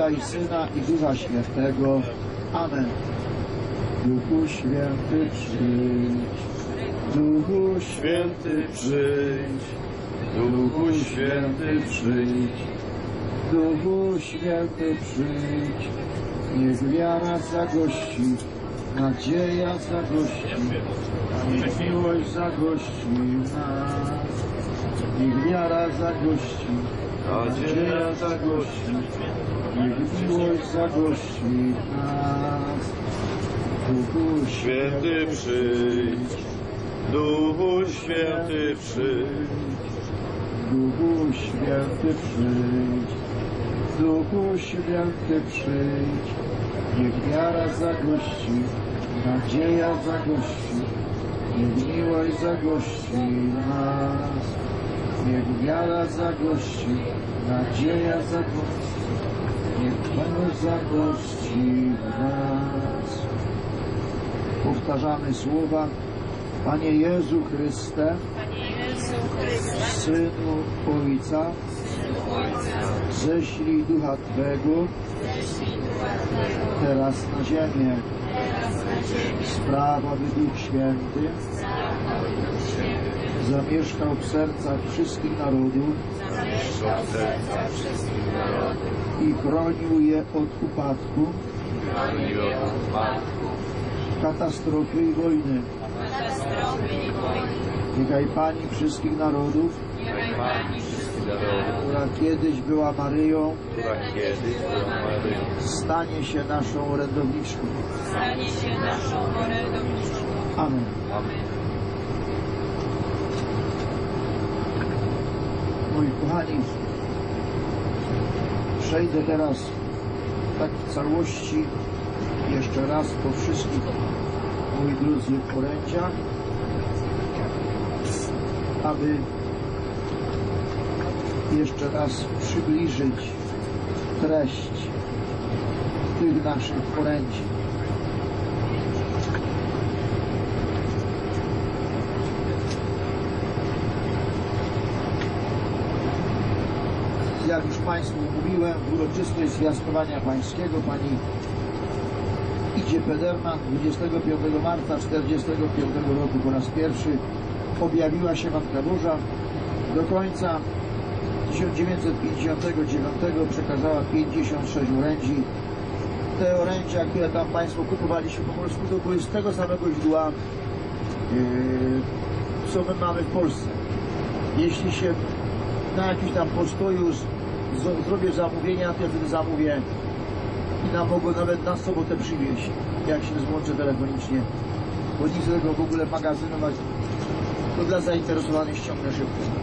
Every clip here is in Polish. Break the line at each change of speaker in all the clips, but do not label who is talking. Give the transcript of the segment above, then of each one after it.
Ojca i Syna i Ducha Świętego. Amen. Duchu Święty przyjdź, Duchu Święty przyjdź, Duchu Święty przyjdź, Duchu Święty przyjdź. Niech wiara zagości, nadzieja zagości, niech miłość zagości nas. Niech wiara zagości, nadzieja zagości, miłość zagości nas. Duchu
Święty przyjdź, Duchu Święty przyjdź,
Duchu Święty przyjdź, Duchu Święty przyjdź, niech wiara zagości, nadzieja zagości, niech miłość zagości nas. Niech wiara zagości, nadzieja zagości, niech miłość zagości w nas. Powtarzamy słowa, Panie Jezu Chryste, Synu Ojca, ześlij Ducha Twego teraz na ziemię.
teraz na ziemi,
Spraw, aby Duch Święty
spraw, aby Duch Święty
zamieszkał w sercach wszystkich narodów i chronił je od upadku, katastrofy i wojny. Niechaj Pani wszystkich narodów, która kiedyś była Maryją, stanie się naszą orędowniczką.
stanie się naszą orędowniczką.
Amen.
Amen.
Moi kochani, przejdę teraz tak w całości jeszcze raz po wszystkich, moi drodzy, orędziach, aby jeszcze raz przybliżyć treść tych naszych orędzi. jak już Państwu mówiłem, uroczystość zwiastowania pańskiego pani Idzie Pederman 25 marca 1945 roku po raz pierwszy objawiła się Matka Boża. Do końca 1959 przekazała 56 orędzi. Te orędzia, które tam Państwo kupowaliśmy po polsku, to były z tego samego źródła, yy, co my mamy w Polsce. Jeśli się na jakimś tam postoju zrobię zamówienia, to wtedy zamówię i nam mogą nawet na sobotę przywieźć, jak się złączę telefonicznie. Bo nic tego w ogóle magazynować, to dla zainteresowanych ściągnę szybko.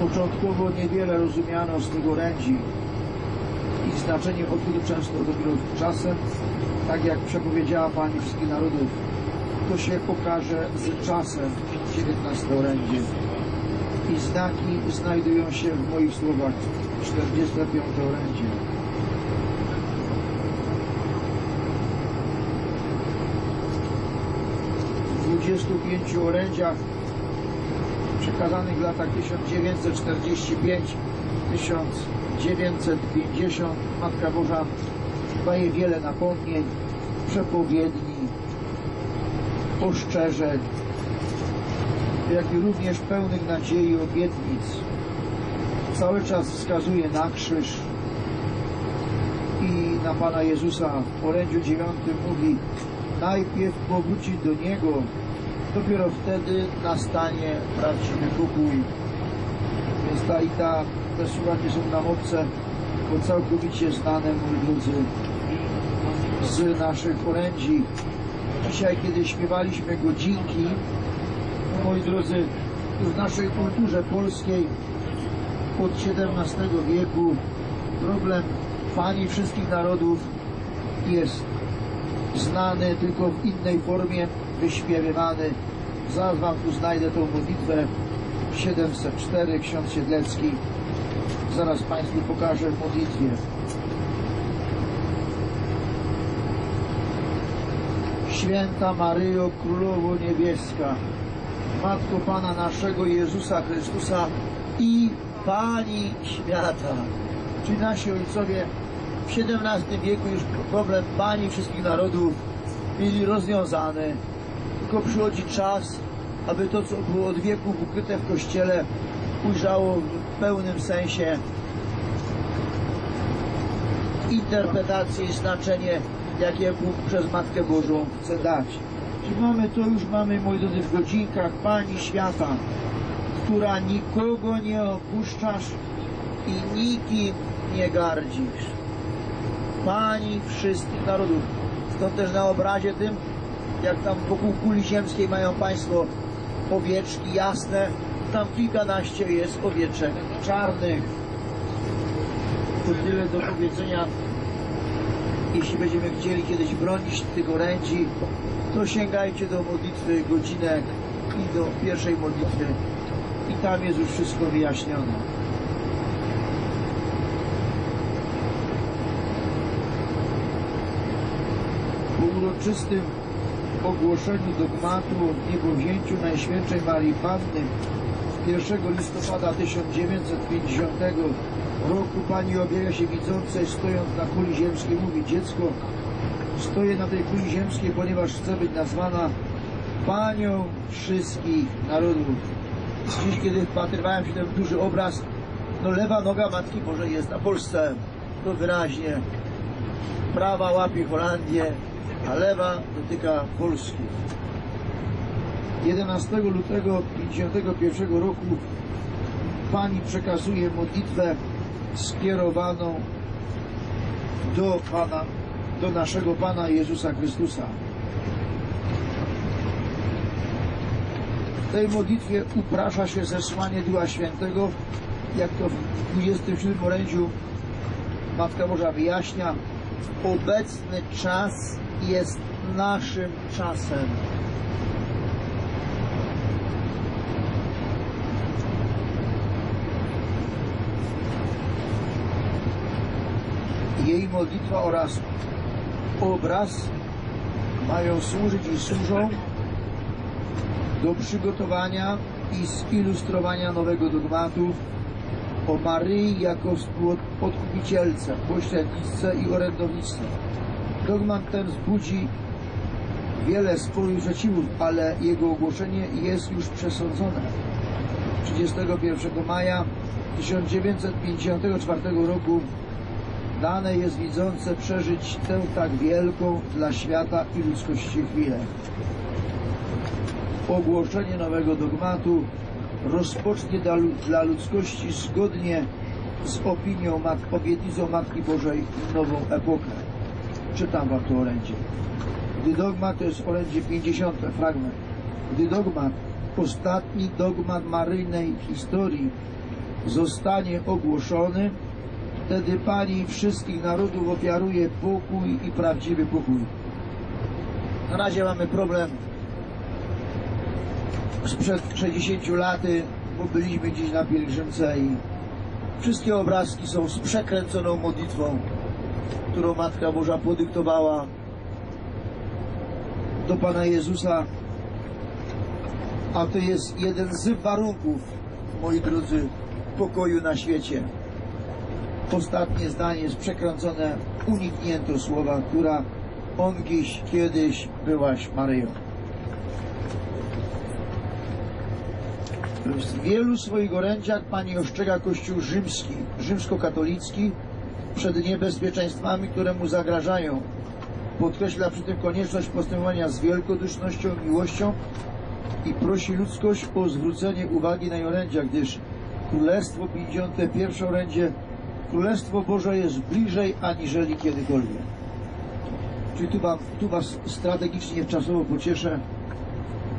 Początkowo niewiele rozumiano z tych orędzi. Ich znaczenie odkryto często dopiero czasem, tak jak przepowiedziała Pani wszystkich narodów, to się pokaże z czasem 19 orędzie. I znaki znajdują się w moich słowach 45 orędzie. W 25 orędziach przekazanych w latach 1945-1950 Matka Boża daje wiele napomnień, przepowiedni, ostrzeżeń, jak i również pełnych nadziei obietnic. Cały czas wskazuje na krzyż i na Pana Jezusa. W orędziu dziewiątym mówi najpierw powrócić do Niego, dopiero wtedy nastanie prawdziwy pokój. Więc ta i ta, te słowa nie są nam obce, bo całkowicie znane, moi drodzy, z naszych orędzi. Dzisiaj, kiedy śpiewaliśmy godzinki, moi drodzy, w naszej kulturze polskiej od XVII wieku problem fani wszystkich narodów jest znany, tylko w innej formie wyśpiewywany. Zaraz Wam tu znajdę tą modlitwę 704, ksiądz Siedlecki. Zaraz Państwu pokażę modlitwie. Święta Maryjo, Królowo Niebieska, Matko Pana naszego Jezusa Chrystusa i Pani świata. Czyli nasi ojcowie w XVII wieku już problem Pani wszystkich narodów mieli rozwiązany. Tylko przychodzi czas, aby to, co było od wieków ukryte w Kościele, ujrzało w pełnym sensie interpretację i znaczenie, jakie Bóg przez Matkę Bożą chce dać. Czyli mamy to już mamy, moi drodzy, w godzinkach Pani Świata, która nikogo nie opuszczasz i nikim nie gardzisz. Pani wszystkich narodów. Stąd też na obrazie tym, jak tam wokół kuli ziemskiej mają Państwo owieczki jasne, tam kilkanaście jest owieczek czarnych. To tyle do powiedzenia. Jeśli będziemy chcieli kiedyś bronić tych orędzi, to sięgajcie do modlitwy godzinek i do pierwszej modlitwy. I tam jest już wszystko wyjaśnione. Po uroczystym ogłoszeniu dogmatu o niebowzięciu Najświętszej Marii Panny 1 listopada 1950 roku Pani objawia się widzącej stojąc na kuli ziemskiej mówi dziecko stoję na tej kuli ziemskiej ponieważ chcę być nazwana Panią wszystkich narodów. Dziś kiedy wpatrywałem się w ten duży obraz no lewa noga Matki Bożej jest na Polsce. To wyraźnie prawa łapie Holandię a lewa dotyka Polski. 11 lutego 1951 roku Pani przekazuje modlitwę skierowaną do Pana, do naszego Pana Jezusa Chrystusa. W tej modlitwie uprasza się zesłanie Ducha Świętego, jak to w 27 orędziu Matka Boża wyjaśnia, obecny czas jest naszym czasem. Jej modlitwa oraz obraz mają służyć i służą do przygotowania i zilustrowania nowego dogmatu o Maryi jako współodkupicielce, pośredniczce i orędowniczce. Dogmat ten wzbudzi wiele sporu i przeciwów, ale jego ogłoszenie jest już przesądzone. 31 maja 1954 roku dane jest widzące przeżyć tę tak wielką dla świata i ludzkości chwilę. Ogłoszenie nowego dogmatu rozpocznie dla, lu- dla ludzkości zgodnie z opinią, mat, obietnicą Matki Bożej nową epokę. Czytam wam to orędzie. Gdy dogmat, to jest orędzie 50, fragment. Gdy dogmat, ostatni dogmat maryjnej historii zostanie ogłoszony, wtedy Pani wszystkich narodów ofiaruje pokój i prawdziwy pokój. Na razie mamy problem. Sprzed 60 laty, bo byliśmy gdzieś na pielgrzymce i wszystkie obrazki są z przekręconą modlitwą, którą Matka Boża podyktowała do Pana Jezusa, a to jest jeden z warunków, moi drodzy, pokoju na świecie ostatnie zdanie jest przekręcone, uniknięto słowa, która on gdzieś kiedyś byłaś Maryją. W wielu swoich orędziach Pani ostrzega Kościół rzymski, rzymskokatolicki przed niebezpieczeństwami, które mu zagrażają. Podkreśla przy tym konieczność postępowania z wielkodusznością, miłością i prosi ludzkość o zwrócenie uwagi na orędzia, gdyż Królestwo 51 orędzie Królestwo Boże jest bliżej aniżeli kiedykolwiek. Czyli tu, wam, tu Was strategicznie czasowo pocieszę.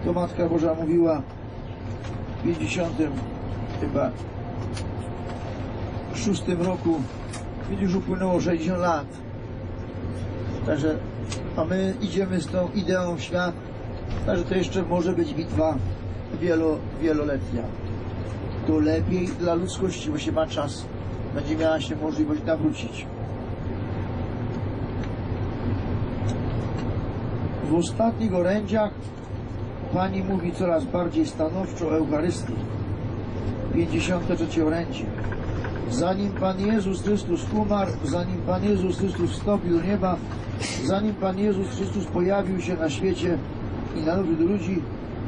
To Matka Boża mówiła w 50 chyba szóstym roku, kiedy już upłynęło 60 lat. Także, a my idziemy z tą ideą w świat, także to jeszcze może być bitwa wielo, wieloletnia. To lepiej dla ludzkości, bo się ma czas będzie miała się możliwość nawrócić. W ostatnich orędziach Pani mówi coraz bardziej stanowczo o Eucharystii. 53 orędzie. Zanim Pan Jezus Chrystus umarł, zanim Pan Jezus Chrystus wstąpił do nieba, zanim Pan Jezus Chrystus pojawił się na świecie i należy do ludzi,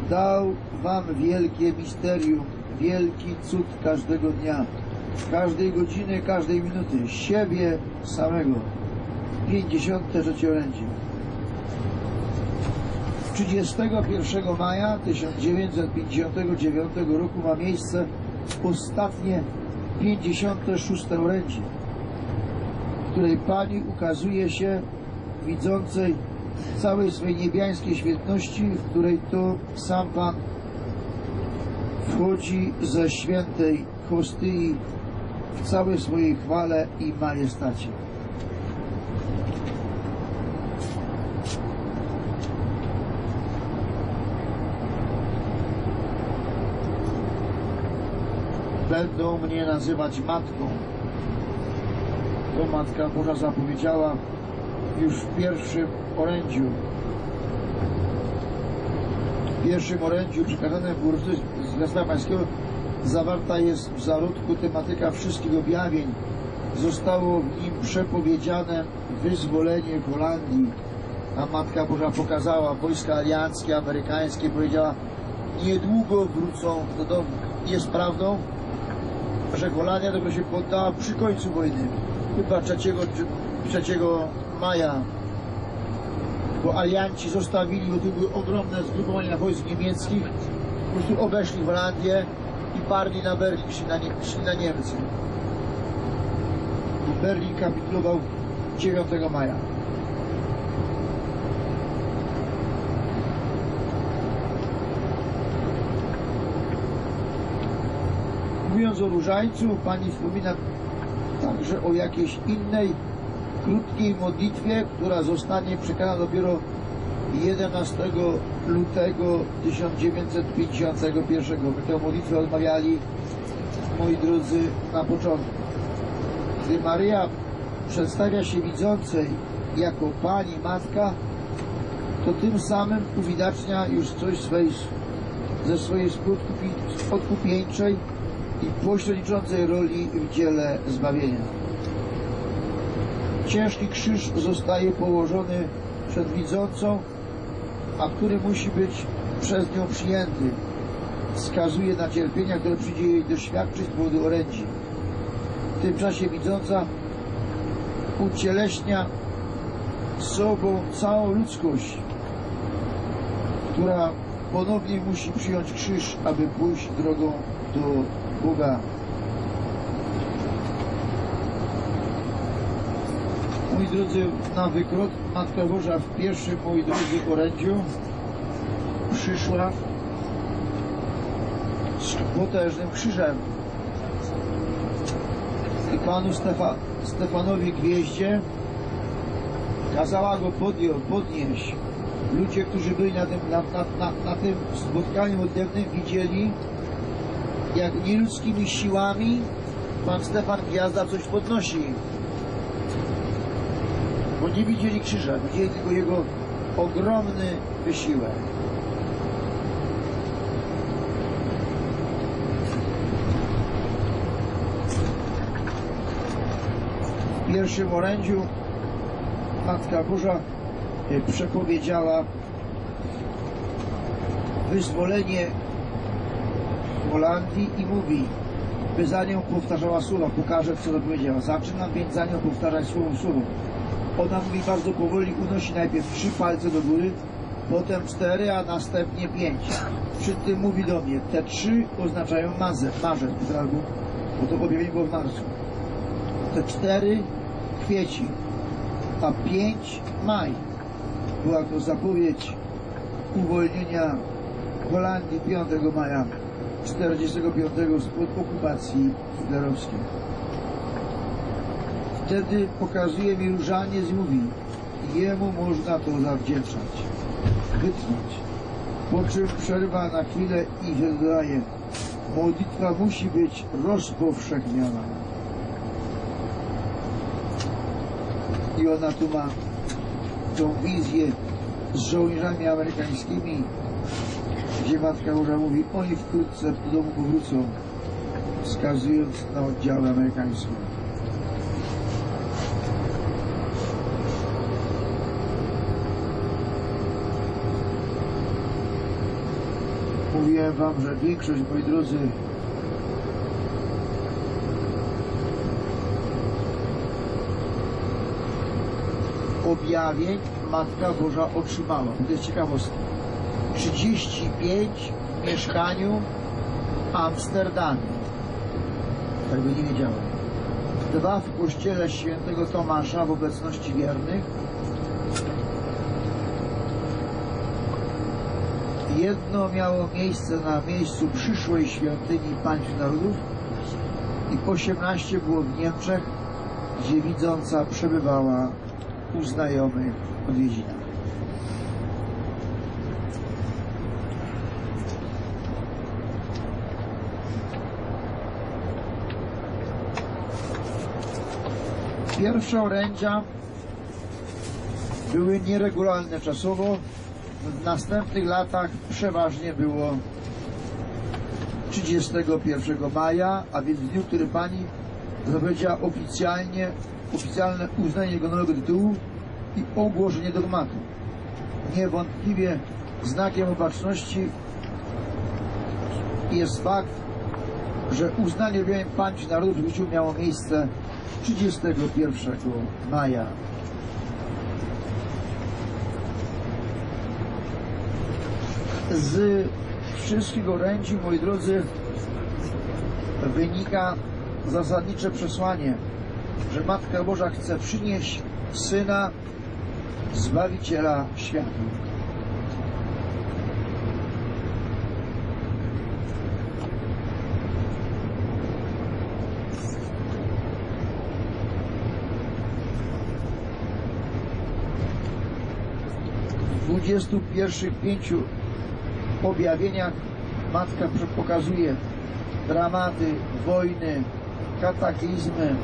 dał Wam wielkie misterium, wielki cud każdego dnia, każdej godziny, każdej minuty, siebie samego. 53 orędzie. 31 maja 1959 roku ma miejsce ostatnie 56 orędzie, w której Pani ukazuje się widzącej całej swej niebiańskiej świetności, w której to sam Pan wchodzi ze świętej hostyi w całej swojej chwale i majestacie. będą mnie nazywać matką. To Matka Boża zapowiedziała już w pierwszym orędziu. Pierwszym orędziu przekazanym w uroczystość Zwiastuna Pańskiego zawarta jest w zarodku tematyka wszystkich objawień. Zostało w nim przepowiedziane wyzwolenie Holandii. A Matka Boża pokazała wojska alianckie, amerykańskie, powiedziała niedługo wrócą do domu. Jest prawdą, że Holandia dopiero się poddała przy końcu wojny, chyba 3, 3 maja, bo alianci zostawili, bo tu były ogromne zgrupowania wojsk niemieckich, po prostu obeszli Holandię i parli na Berlin, szli na, Nie- szli na Niemcy. Bo Berlin kapitulował 9 maja. Mówiąc o różańcu, Pani wspomina także o jakiejś innej, krótkiej modlitwie, która zostanie przekazana dopiero 11 lutego 1951. My tę modlitwę odmawiali, moi drodzy, na początku. Gdy Maryja przedstawia się widzącej jako Pani, Matka, to tym samym uwidacznia już coś swej, ze swojej odkupieńczej i pośredniczącej roli w dziele zbawienia. Ciężki krzyż zostaje położony przed widzącą, a który musi być przez nią przyjęty. Wskazuje na cierpienia, które przyjdzie jej doświadczyć z powodu orędzi. W tym czasie widząca ucieleśnia sobą całą ludzkość, która ponownie musi przyjąć krzyż, aby pójść drogą do Boga. Moi drodzy, na wykrot Matka Boża w pierwszym, moi drodzy, orędziu przyszła z potężnym krzyżem. I panu Stefa, Stefanowi Gwieździe kazała go podjąć, podnieść. Ludzie, którzy byli na tym, na, na, na, na tym spotkaniu modlitewnym widzieli, jak nieludzkimi siłami pan Stefan Gwiazda coś podnosi. Nie widzieli krzyża, widzieli tylko jego ogromny wysiłek. W pierwszym orędziu Matka Boża e, przepowiedziała wyzwolenie Holandii i mówi, by za nią powtarzała słowa. Pokażę, co to powiedziała. Zaczynam więc za nią powtarzać słowo słowo. Ona mówi bardzo powoli, unosi najpierw trzy palce do góry, potem cztery, a następnie pięć. Przy tym mówi do mnie, te trzy oznaczają mazę, marzec, albo, bo to objawienie było w marcu. Te cztery kwieci, a pięć maj. Była to zapowiedź uwolnienia Holandii 5 maja 45 spod okupacji hitlerowskiej. Wtedy pokazuje mi różaniec i mówi, jemu można to zawdzięczać, wytnąć. Po czym przerwa na chwilę i dodaje, modlitwa musi być rozpowszechniona. I ona tu ma tą wizję z żołnierzami amerykańskimi, gdzie Matka Boża mówi, oni wkrótce do domu powrócą, wskazując na oddziały amerykańskie. Mówiłem wam, że większość, moi drodzy, objawień Matka Boża otrzymała. To jest ciekawostka. 35 w mieszkaniu w Amsterdamie. Tego nie wiedziałem. Dwa w kościele świętego Tomasza w obecności wiernych. Jedno miało miejsce na miejscu przyszłej świątyni państw narodów i 18 było w Niemczech, gdzie widząca przebywała u znajomych odwiedzinach. Pierwsze orędzia były nieregularne czasowo. W następnych latach przeważnie było 31 maja, a więc w dniu, który pani zapowiedziała oficjalnie, oficjalne uznanie jego nowego tytułu i ogłoszenie dogmatu. Niewątpliwie znakiem opatrzności jest fakt, że uznanie objawień państw narodów w życiu miało miejsce 31 maja. Z wszystkich orędzi, moi drodzy, wynika zasadnicze przesłanie, że Matka Boża chce przynieść Syna Zbawiciela świata. W 21 pięciu objawieniach Matka pokazuje dramaty, wojny, kataklizmy.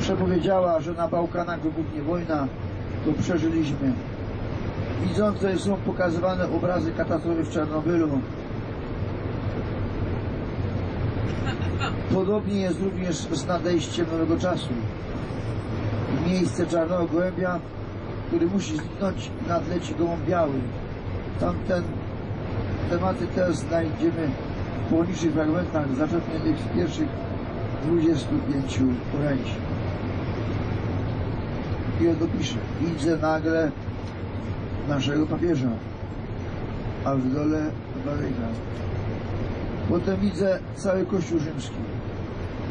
Przepowiedziała, że na Bałkanach wybuchnie wojna, to przeżyliśmy. Widzące są pokazywane obrazy katastrofy w Czarnobylu. Podobnie jest również z nadejściem nowego czasu. Miejsce czarnego gołębia, który musi zniknąć, nadleci gołąb biały. Tamten tematy też znajdziemy w poniższych fragmentach zaczerpniętych z pierwszych 25 orędzi. I on dopisze, widzę nagle naszego papieża, a w dole Watykan. Potem widzę cały Kościół Rzymski.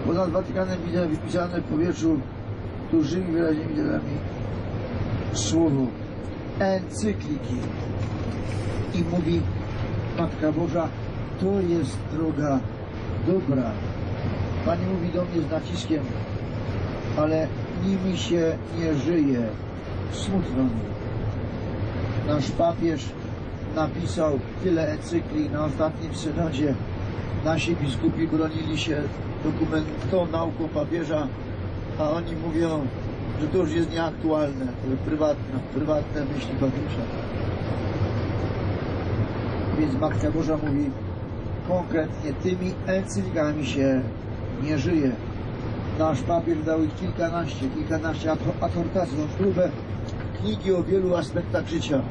Ponad Watykanem widzę wypisane w powietrzu dużymi wyraźnymi literami słowo encykliki i mówi Matka Boża, to jest droga dobra. Pani mówi do mnie z naciskiem, ale nimi się nie żyje. Smutno mi. Nasz papież napisał tyle encykli na ostatnim synodzie. Nasi biskupi bronili się dokumentą nauką papieża, a oni mówią, że to już jest nieaktualne, to prywatne, prywatne myśli papieża. Więc Matka Boża mówi konkretnie tymi encyklikami się nie żyje. Nasz papież dał ich kilkanaście, kilkanaście adhortacji, no grube knigi o wielu aspektach życia.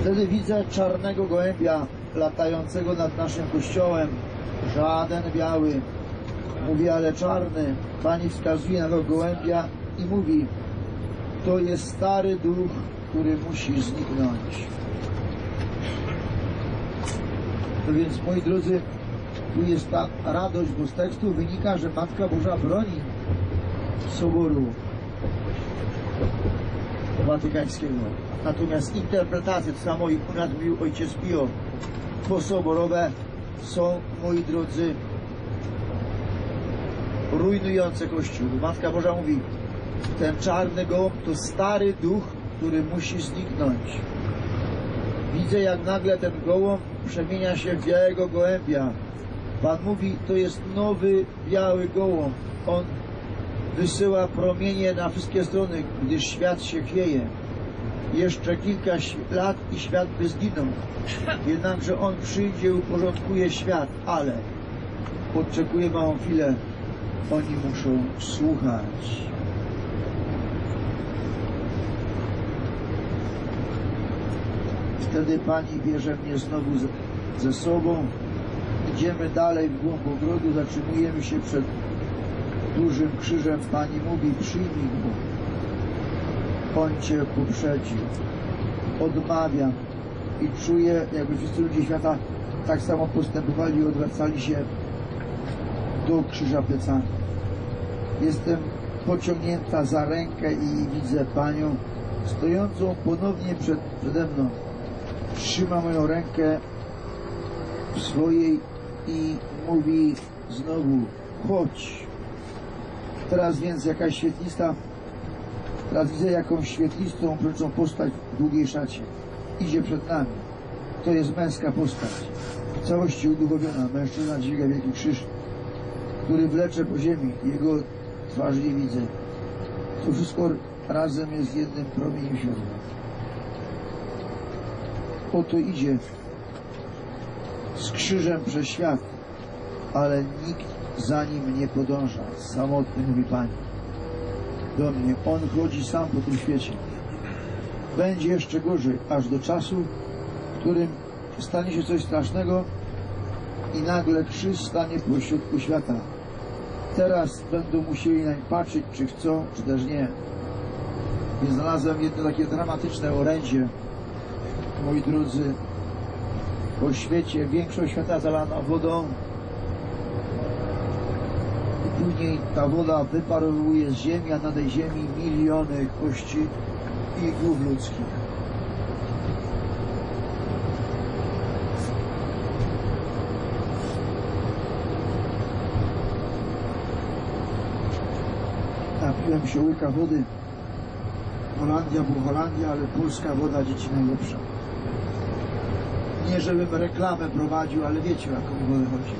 Wtedy widzę czarnego gołębia latającego nad naszym kościołem. Żaden biały. Mówi, ale czarny. Pani wskazuje na gołębia i mówi, to jest stary duch, który musi zniknąć. No więc, moi drodzy, tu jest ta radość, bo z tekstu wynika, że Matka Boża broni Soboru Watykańskiego. Natomiast interpretacje, to samo i u mówił ojciec Pio, posoborowe są, moi drodzy, rujnujące Kościół. Matka Boża mówi, ten czarny gołąb to stary duch, który musi zniknąć. Widzę, jak nagle ten gołąb przemienia się w białego gołębia. Pan mówi, to jest nowy biały gołąb. On wysyła promienie na wszystkie strony, gdyż świat się chwieje. Jeszcze kilka lat i świat by zginął. Jednakże On przyjdzie, uporządkuje świat, ale odczekuje małą chwilę. Oni muszą słuchać. Wtedy Pani bierze mnie znowu ze, sobą. Idziemy dalej w głąb ogrodu, zatrzymujemy się przed dużym krzyżem. Pani mówi, przyjmij go. On Cię poprzedził. Odmawiam i czuję, jakby wszyscy ludzie świata tak samo postępowali i odwracali się do krzyża plecami. Jestem pociągnięta za rękę i widzę Panią stojącą ponownie przed, przede mną. Trzyma moją rękę w swojej i mówi znowu chodź. Teraz więc jakaś świetlista Teraz widzę jakąś świetlistą, pręczą postać w długiej szacie. Idzie przed nami. To jest męska postać. W całości uduchowiona. Mężczyzna dźwiga wielki krzyż, który wlecze po ziemi. Jego twarzy nie widzę. To wszystko razem jest jednym promieniem światła. Oto idzie z krzyżem przez świat, ale nikt za nim nie podąża. Samotny mówi Pani do mnie. On chodzi sam po tym świecie. Będzie jeszcze gorzej, aż do czasu, w którym stanie się coś strasznego i nagle krzyż stanie pośrodku świata. Teraz będą musieli nań patrzeć, czy chcą, czy też nie. Więc znalazłem jedno takie dramatyczne orędzie, moi drodzy, po świecie. Większość świata zalana wodą, i później ta woda wyparowuje z ziemi, a na tej ziemi miliony kości i głów ludzkich. Napiłem się łyka wody. Holandia, bo Holandia, ale polska woda dzieci najlepsza. Nie żebym reklamę prowadził, ale wiecie o jaką wodę chodzi.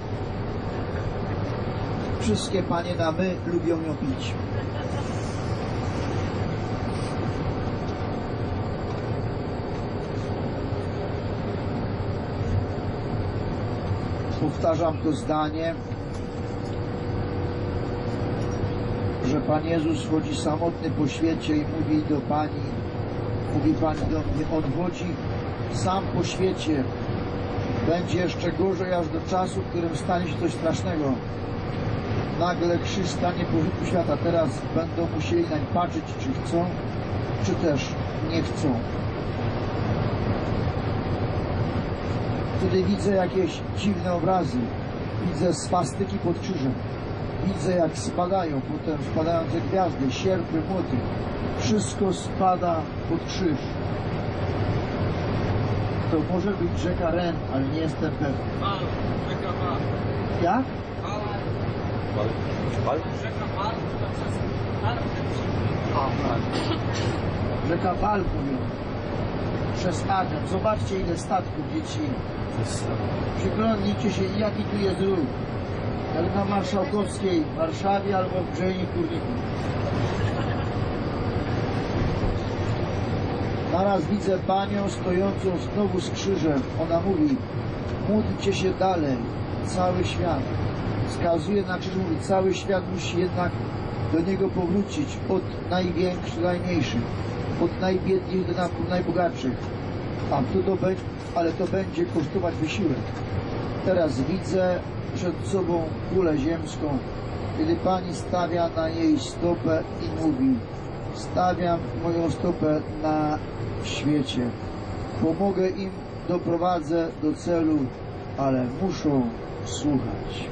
Wszystkie panie na my lubią ją pić. Powtarzam to zdanie, że Pan Jezus chodzi samotny po świecie i mówi do Pani, mówi Pani do mnie, On chodzi sam po świecie. Będzie jeszcze gorzej aż do czasu, w którym stanie się coś strasznego nagle krzyż stanie pożytku świata. Teraz będą musieli nań patrzeć, czy chcą, czy też nie chcą. Wtedy widzę jakieś dziwne obrazy. Widzę swastyki pod krzyżem. Widzę jak spadają, potem spadające gwiazdy, sierpy, młoty. Wszystko spada pod krzyż. To może być rzeka Ren, ale nie jestem pewny.
Bal, rzeka Bal.
Jak?
Bal,
Bal? Bal?
rzeka Bal, która przez Arkę przebiega.
Rzeka Bal mówią. Przez Adem. Zobaczcie ile statków dzieci. Przyglądnijcie się jaki tu jest ruch. Jak na Marszałkowskiej w Warszawie albo w Brzegi Kurniku. Naraz widzę panią stojącą znowu z krzyżem. Ona mówi, módlcie się dalej, cały świat. Wskazuje na krzyż, mówi, cały świat musi jednak do niego powrócić, od największych do najmniejszych, od najbiedniejszych do na- najbogatszych. A to, to ale to będzie kosztować wysiłek. Teraz widzę przed sobą kulę ziemską, kiedy pani stawia na jej stopę i mówi, stawiam moją stopę na świecie. Pomogę im, doprowadzę do celu, ale muszą słuchać.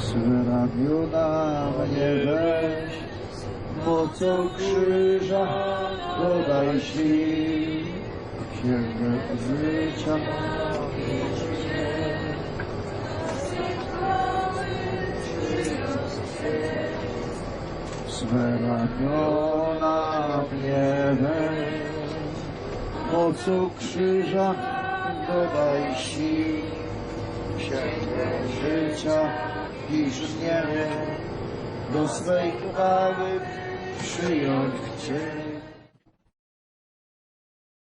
Swe ramiona mnie weź, mocą krzyża dodaj sił, księgę życia. Ramiona mnie weź, mocą krzyża dodaj sił, księgę życia pisz mnie do swej chwały przyjąć Cię.